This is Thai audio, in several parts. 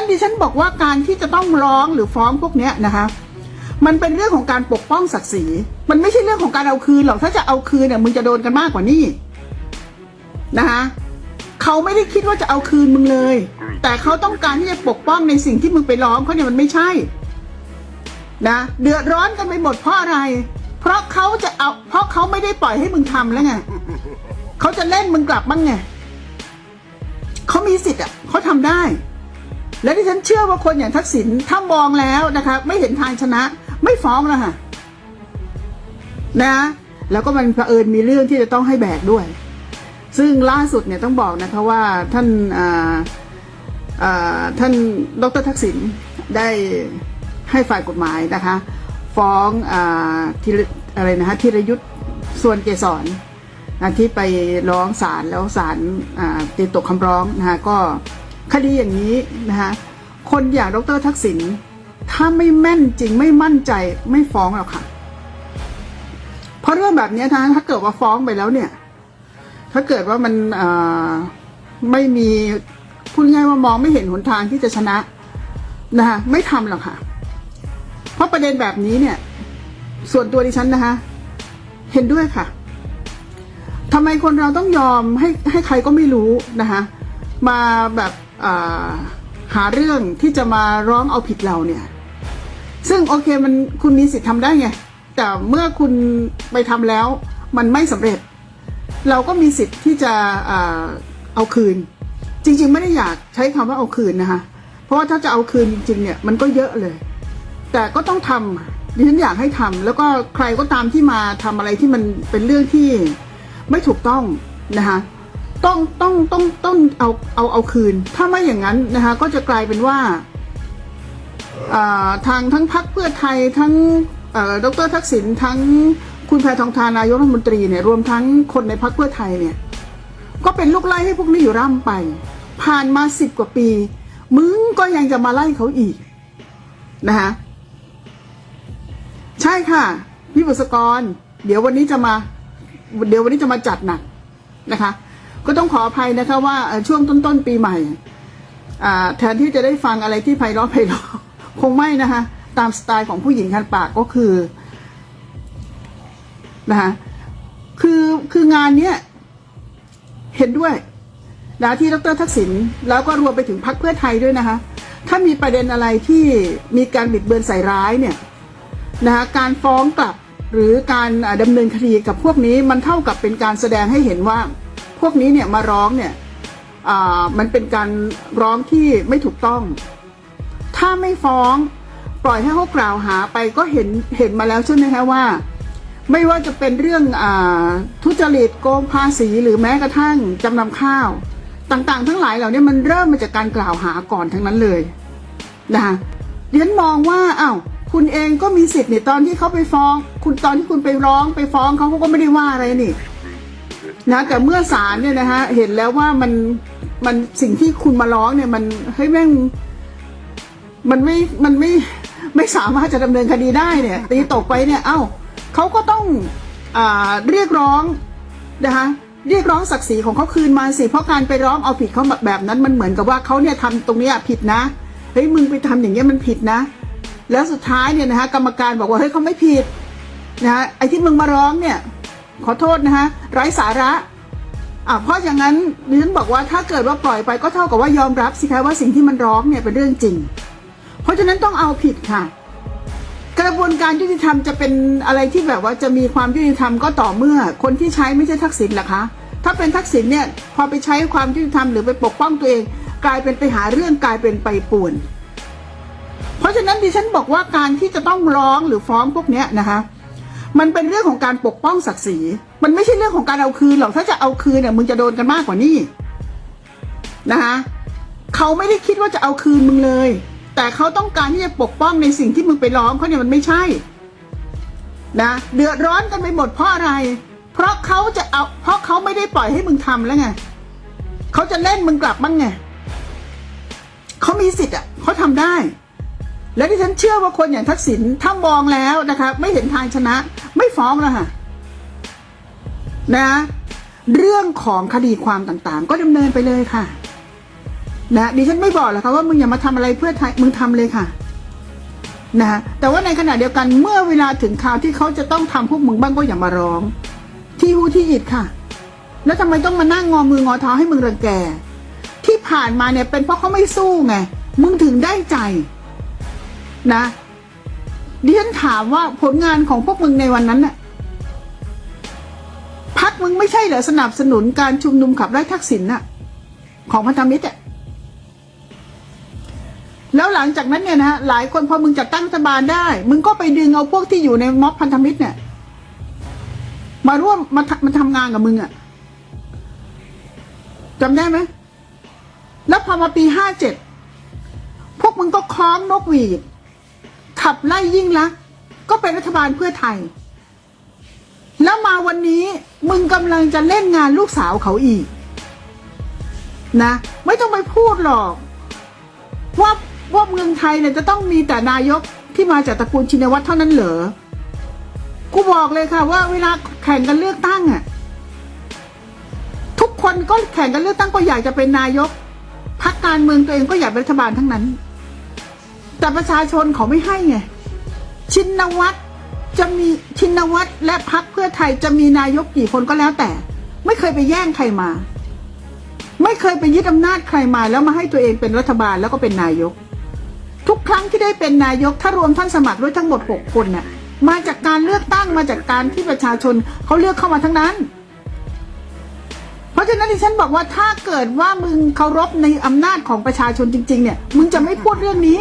นั้นดิฉันบอกว่าการที่จะต้องร้องหรือฟ้องพวกเนี้ยนะคะ มันเป็นเรื่องของการปกป้องศักดิ์ศรี มันไม่ใช่เรื่องของการเอาคืนหรอกถ้าจะเอาคืนเนี่ยมึงจะโดนกันมากกว่านี้นะคะเขาไม่ได้คิดว่าจะเอาคืนมึงเลย แต่เขาต้องการที่จะปกป้องในสิ่งที่มึงไปร้องเขาเนี่ยมันไม่ใช่นะเดือดร้อนกันไปหมดเพราะอะไร เพราะเขาจะเอา เพราะเขาไม่ได้ปล่อยให้มึงทำแล้วไงเขาจะเล่นมึงกลับบ้างไงเขามีสิทธิ์อะเขาทำได้ และที่ฉันเชื่อว่าคนอย่างทักษิณถ้ามองแล้วนะคะ ไม่เห็นทางชนะ ไม่ฟ้องแล้วค่ะนะแล้วก็มันเผอิญมีเรื่องที่จะต้องให้แบกด้วย ซึ่งล่าสุดเนี่ยต้องบอกนะคะว่าท่านอ่าท่านดรทักษิณได้ให้ฝ่ายกฎหมายนะคะ ฟ้องอาธีรอะไรนะคะธีรยุทธ์ส่วนเกษรที่ไปร้องศาลแล้วศาลตีตกคำร้องนะคะก็ คดีอย่างนี้นะคะคนอย่างดรทักษิณถ้าไม่แม่นจริงไม่มั่นใจไม่ฟ้องหรอกค่ะ เพราะเรื่องแบบนี้นะถ้าเกิดว่าฟ้องไปแล้วเนี่ย ถ้าเกิดว่ามันไม่มีพูดง่ายว่ามองไม่เห็นหนทางที่จะชนะนะคะไม่ทำหรอกค่ะ เพราะประเด็นแบบนี้เนี่ย ส่วนตัวดิฉันนะคะ เห็นด้วยค่ะทำไมคนเราต้องยอมให้ให้ใครก็ไม่รู้นะคะมาแบบ หาเรื่องที่จะมาร้องเอาผิดเราเนี่ย ซึ่งโอเคมันคุณมีสิทธิ์ทำได้ไง แต่เมื่อคุณไปทำแล้วมันไม่สำเร็จ เราก็มีสิทธิ์ที่จะเอาคืน จริง ๆ ไม่ได้อยากใช้คำว่าเอาคืนนะคะเพราะว่าถ้าจะเอาคืนจริง ๆ เนี่ยมันก็เยอะเลย แต่ก็ต้องทำดิฉันอยากให้ทำแล้วก็ใครก็ตามที่มาทำอะไรที่มันเป็นเรื่องที่ไม่ถูกต้องนะคะ ต้องต้องต้องต้องเอาเอาเอาคืน ถ้าไม่อย่างนั้นนะคะ ก็จะกลายเป็นว่าทางทั้งพักเพื่อไทยทั้งเอ่อดรทักษิณทั้งคุณแพทองทานนายกรัฐมนตรีเนี่ยรวมทั้งคนในพักเพื่อไทยเนี่ย ก็เป็นลูกไล่ให้พวกนี้อยู่ร่ำไป ผ่านมาสิบกว่าปี มึงก็ยังจะมาไล่เขาอีกนะคะใช่ค่ะ พี่บุษกร เดี๋ยววันนี้จะมา เดี๋ยววันนี้จะมาจัดหนักนะคะ ก็ต้องขออภัยนะคะว่าช่วงต้นๆปีใหม่แทนที่จะได้ฟังอะไรที่ไพเราะไพเราะคงไม่นะคะตามสไตล์ของผู้หญิงคันปากก็คือนะคะคือคืองานเนี้ยเห็นด้วยนะที่ดรทักษิณแล้วก็รวมไปถึงพรรคเพื่อไทยด้วยนะคะ ถ้ามีประเด็นอะไรที่มีการบิดเบือนใส่ร้ายเนี่ยนะคะการฟ้องกลับหรือการอ่าดำเนินคดีกับพวกนี้มันเท่ากับเป็นการแสดงให้เห็นว่า พวกนี้เนี่ยมาร้องเนี่ยอ่ามันเป็นการร้องที่ไม่ถูกต้อง ถ้าไม่ฟ้องปล่อยให้เขากล่าวหาไปก็เห็นเห็นมาแล้วใช่ไหมคะว่า ไม่ว่าจะเป็นเรื่องอาทุจริตโกงภาษีหรือแม้กระทั่งจำนำข้าว ต่างๆ ทั้งหลายเหล่านี้มันเริ่มมาจากการกล่าวหาก่อนทั้งนั้นเลยนะคะดิฉันมองว่าอ้าวคุณเองก็มีสิทธิ์เนี่ยตอนที่เขาไปฟ้อง คุณตอนที่คุณไปร้องไปฟ้องเขาเขาก็ไม่ได้ว่าอะไรนี่ นะแต่เมื่อศาลเนี่ยนะฮะเห็นแล้วว่ามันมันสิ่งที่คุณมาร้องเนี่ยมันเฮ้ยแม่งมันไม่มันไม่ไม่สามารถจะดำเนินคดีได้เนี่ย ตีตกไปเนี่ยเอ้าเขาก็ต้องอ่าเรียกร้องนะคะเรียกร้องศักดิ์ศรีของเขาคืนมาสิเพราะการไปร้องเอาผิดเขาแบบนั้นมันเหมือนกับว่าเขาเนี่ยทำตรงนี้ผิดนะเฮ้ยมึงไปทำอย่างเงี้ยมันผิดนะ แล้วสุดท้ายเนี่ยนะคะกรรมการบอกว่าเฮ้ยเขาไม่ผิดนะคะไอ้ที่มึงมาร้องเนี่ย ขอโทษนะคะไร้สาระอ่าเพราะอย่างนั้นดิฉันบอกว่าถ้าเกิดว่าปล่อยไปก็เท่ากับว่ายอมรับสิคะว่าสิ่งที่มันร้องเนี่ยเป็นเรื่องจริง เพราะฉะนั้นต้องเอาผิดค่ะ กระบวนการยุติธรรมจะเป็นอะไรที่แบบว่าจะมีความยุติธรรมก็ต่อเมื่อ คนที่ใช้ไม่ใช่ทักษิณล่ะคะถ้าเป็นทักษิณเนี่ยพอไปใช้ความยุติธรรมหรือไปปกป้องตัวเอง กลายเป็นไปหาเรื่องกลายเป็นไปป่วน เพราะฉะนั้นดิฉันบอกว่าการที่จะต้องร้องหรือฟ้องพวกเนี้ยนะคะ มันเป็นเรื่องของการปกป้องศักดิ์ศรี มันไม่ใช่เรื่องของการเอาคืนหรอก ถ้าจะเอาคืนเนี่ยมึงจะโดนกันมากกว่านี้นะคะเขาไม่ได้คิดว่าจะเอาคืนมึงเลย แต่เขาต้องการที่จะปกป้องในสิ่งที่มึงไปร้องเขาเนี่ยมันไม่ใช่ นะเดือดร้อนกันไปหมดเพราะอะไร เพราะเขาจะเอา เพราะเขาไม่ได้ปล่อยให้มึงทำแล้วไงเขาจะเล่นมึงกลับบ้างไงเขามีสิทธิ์อะเขาทำได้และที่ฉันเชื่อว่าคนอย่างทักษิณถ้ามองแล้วนะคะ ไม่เห็นทางชนะ ไม่ฟ้องแล้วค่ะนะเรื่องของคดีความต่างๆ ก็ดำเนินไปเลยค่ะ นะดิฉันไม่บอกหรอกค่ะว่ามึงอย่ามาทำอะไรเพื่อไทยมึงทำเลยค่ะนะฮะแต่ว่าในขณะเดียวกันเมื่อเวลาถึงคราวที่เขาจะต้องทำพวกมึงบ้างก็อย่ามาร้อง ที่หูที่อิดค่ะ แล้วทำไมต้องมานั่งงอมืองอเท้าให้มึงรังแก ที่ผ่านมาเนี่ยเป็นเพราะเขาไม่สู้ไงมึงถึงได้ใจ นะ ดิฉันถามว่าผลงานของพวกมึงในวันนั้นน่ะพักมึงไม่ใช่เหรอสนับสนุนการชุมนุมขับไล่ทักษิณน่ะ ของพันธมิตรอะแล้วหลังจากนั้นเนี่ยนะฮะหลายคนพอมึงจัดตั้งรัฐบาลได้ มึงก็ไปดึงเอาพวกที่อยู่ในม็อบพันธมิตรเนี่ย มาร่วมมาทำมาทำงานกับมึงอะจำได้ไหมแล้วพอมาปีห้าเจ็ดพวกมึงก็คล้องนกหวีด ขับไล่ยิ่งลักษณ์ก็เป็นรัฐบาลเพื่อไทย แล้วมาวันนี้มึงกำลังจะเล่นงานลูกสาวเขาอีก นะ ไม่ต้องไปพูดหรอกว่าว่าเมืองไทยเนี่ยจะต้องมีแต่นายกที่มาจากตระกูลชินวัตรเท่านั้นเหรอ กูบอกเลยค่ะว่าเวลาแข่งกันเลือกตั้งอะทุกคนก็แข่งกันเลือกตั้งก็อยากจะเป็นนายกพรรคการเมืองตัวเองก็อยากเป็นรัฐบาลทั้งนั้น แต่ประชาชนเขาไม่ให้ไง ชินวัตรจะมีชินวัตรและพรรคเพื่อไทยจะมีนายกกี่คนก็แล้วแต่ ไม่เคยไปแย่งใครมา ไม่เคยไปยึดอำนาจใครมาแล้วมาให้ตัวเองเป็นรัฐบาลแล้วก็เป็นนายก ทุกครั้งที่ได้เป็นนายกถ้ารวมท่านสมัครด้วยทั้งหมดหกคนน่ะ มาจากการเลือกตั้งมาจากการที่ประชาชนเขาเลือกเข้ามาทั้งนั้น เพราะฉะนั้นที่ฉันบอกว่าถ้าเกิดว่ามึงเคารพในอำนาจของประชาชนจริง ๆ เนี่ย มึงจะไม่พูดเรื่องนี้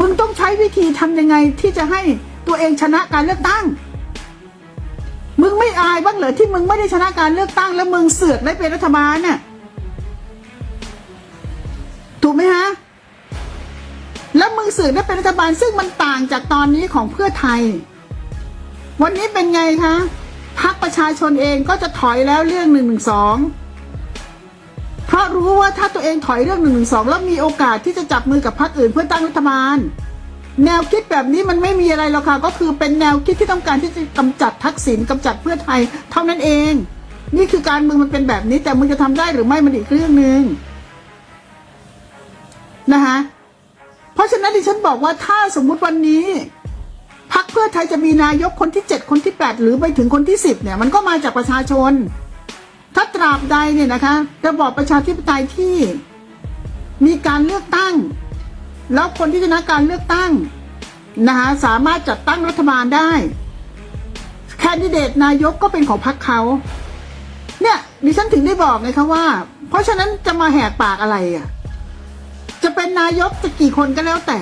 มึงต้องใช้วิธีทำยังไงที่จะให้ตัวเองชนะการเลือกตั้ง มึงไม่อายบ้างเหรอที่มึงไม่ได้ชนะการเลือกตั้ง แล้วมึงเสือกได้เป็นรัฐบาลน่ะถูกไหมฮะ แล้วมึงเสือกได้เป็นรัฐบาลซึ่งมันต่างจากตอนนี้ของเพื่อไทย วันนี้เป็นไงคะพรรคประชาชนเองก็จะถอยแล้วเรื่องหนึ่งหนึ่งสอง เพราะรู้ว่าถ้าตัวเองถอยเรื่องหนึ่งหนึ่งสองแล้วมีโอกาสที่จะจับมือกับพรรคอื่นเพื่อตั้งรัฐบาล แนวคิดแบบนี้มันไม่มีอะไรหรอกค่ะ ก็คือเป็นแนวคิดที่ต้องการที่จะกำจัดทักษิณกำจัดเพื่อไทย เท่านั้นเอง นี่คือการเมืองมันเป็นแบบนี้แต่มึงจะทำได้หรือไม่มันอีกเรื่องหนึ่งนะคะเพราะฉะนั้นดิฉันบอกว่าถ้าสมมุติวันนี้พักเพื่อไทยจะมีนายกคนที่เจ็ดคนที่แปดหรือไปถึงคนที่สิบเนี่ยมันก็มาจากประชาชน ถ้าตราบใดเนี่ยนะคะระบอบประชาธิปไตยที่มีการเลือกตั้ง แล้วคนที่ชนะการเลือกตั้งนะคะสามารถจัดตั้งรัฐบาลได้ แคนดิเดตนายกก็เป็นของพรรคเขาเนี่ยดิฉันถึงได้บอกไงคะว่า เพราะฉะนั้นจะมาแหกปากอะไรอะ จะเป็นนายกจะกี่คนก็แล้วแต่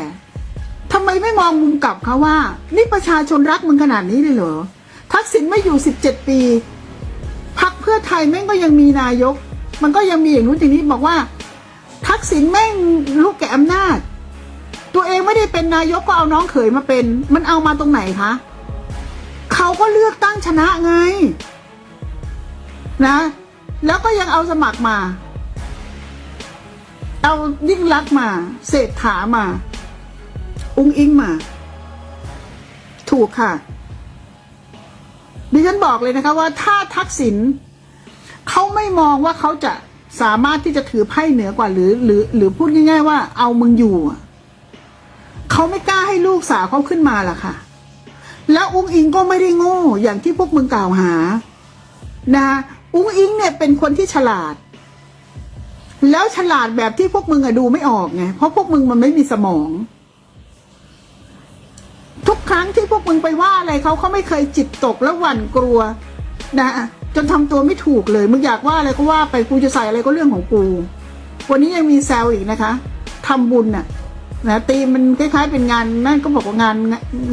ทำไมไม่มองมุมกลับคะว่า นี่ประชาชนรักมึงขนาดนี้เลยเหรอทักษิณไม่อยู่สิบเจ็ดปี เพื่อไทยแม่งก็ยังมีนายก มันก็ยังมีอย่างนู้นอย่างนี้บอกว่า ทักษิณแม่งลูกแก่อำนาจ ตัวเองไม่ได้เป็นนายกก็เอาน้องเขยมาเป็น มันเอามาตรงไหนคะเขาก็เลือกตั้งชนะไง นะ แล้วก็ยังเอาสมัครมา เอายิ่งรักมา เศรษฐามา อุ้งอิงมา ถูกค่ะดิฉันบอกเลยนะคะว่าถ้าทักษิณ เขาไม่มองว่าเขาจะสามารถที่จะถือไพ่เหนือกว่าหรือ หรือ หรือพูดง่าย ๆ ว่าเอามึงอยู่เขาไม่กล้าให้ลูกสาวเขาขึ้นมาล่ะค่ะ แล้วอุ้งอิงก็ไม่ได้โง่อย่างที่พวกมึงกล่าวหา นะอุ้งอิงเนี่ยเป็นคนที่ฉลาด แล้วฉลาดแบบที่พวกมึงอะดูไม่ออกไงเพราะพวกมึงมันไม่มีสมอง ทุกครั้งที่พวกมึงไปว่าอะไรเขาเขาไม่เคยจิตตกและหวั่นกลัว นะ จนทำตัวไม่ถูกเลย มึงอยากว่าอะไรก็ว่าไปกูจะใส่อะไรก็เรื่องของกู วันนี้ยังมีแซวอีกนะคะทำบุญน่ะนะตีมมันคล้ายๆ เป็นงานนั่นก็บอกว่างาน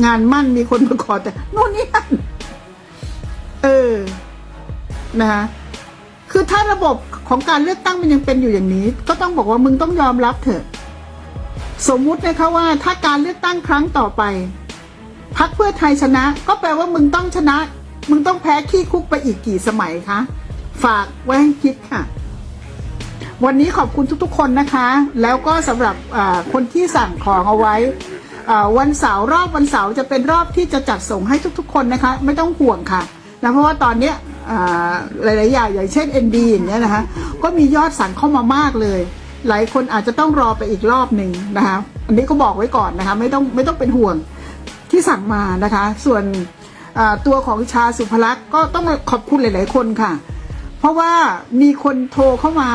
งานมั่นมีคนมาขอแต่โน่นนี่นั่นเออนะคะคือถ้าระบบของการเลือกตั้งมันยังเป็นอยู่อย่างนี้ ก็ต้องบอกว่ามึงต้องยอมรับเถอะ สมมุตินะคะว่าถ้าการเลือกตั้งครั้งต่อไปพักเพื่อไทยชนะ ก็แปลว่ามึงต้องชนะ มึงต้องแพ้ขี้คุกไปอีกกี่สมัยคะฝากไว้ให้คิดค่ะ วันนี้ขอบคุณทุกๆ คนนะคะ แล้วก็สำหรับคนที่สั่งของเอาไว้วันเสาร์รอบวันเสาร์จะเป็นรอบที่จะจัดส่งให้ทุกๆ คนนะคะ ไม่ต้องห่วงค่ะนะเพราะว่าตอนเนี้ยหลายๆอย่างอย่างเช่น ND อย่างเงี้ยนะคะ ก็มียอดสั่งเข้ามามากเลย หลายคนอาจจะต้องรอไปอีกรอบหนึ่งนะคะ อันนี้ก็บอกไว้ก่อนนะคะ ไม่ต้องไม่ต้องเป็นห่วงที่สั่งมานะคะ ส่วน ตัวของชาสุภลักษณ์ก็ต้องขอบคุณหลาย ๆ คนค่ะ เพราะว่ามีคนโทรเข้ามา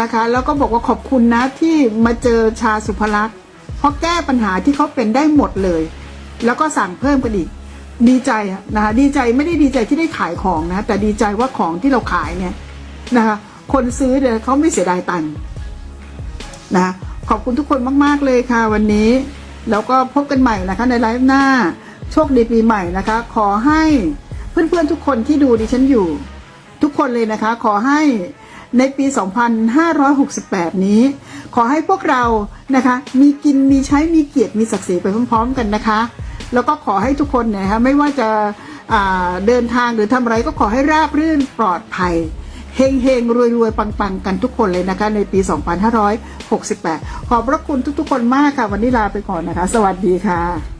นะคะ แล้วก็บอกว่าขอบคุณนะที่มาเจอชาสุภลักษณ์เพราะแก้ปัญหาที่เขาเป็นได้หมดเลย แล้วก็สั่งเพิ่มกันอีกดีใจนะคะดีใจไม่ได้ดีใจที่ได้ขายของนะ แต่ดีใจว่าของที่เราขายเนี่ยนะคะคนซื้อเนี่ยเขาไม่เสียดายตังค์นะขอบคุณทุกคนมาก ๆ เลยค่ะวันนี้ แล้วก็พบกันใหม่นะคะในไลฟ์หน้า โชคดีปีใหม่นะคะ ขอให้เพื่อนๆทุกคนที่ดูดิฉันอยู่ ทุกคนเลยนะคะ ขอให้ในปี 2568 นี้ ขอให้พวกเรานะคะ มีกินมีใช้มีเกียรติมีศักดิ์ศรีไปพร้อมๆ กันนะคะ แล้วก็ขอให้ทุกคนนะคะไม่ว่าจะเดินทางหรือทำอะไรก็ขอให้ราบรื่นปลอดภัยเฮงเฮงรวยรวยๆปังๆกันทุกคนเลยนะคะ ในปี 2568 ขอบพระคุณทุกๆ คนมากค่ะ วันนี้ลาไปก่อนนะคะ สวัสดีค่ะ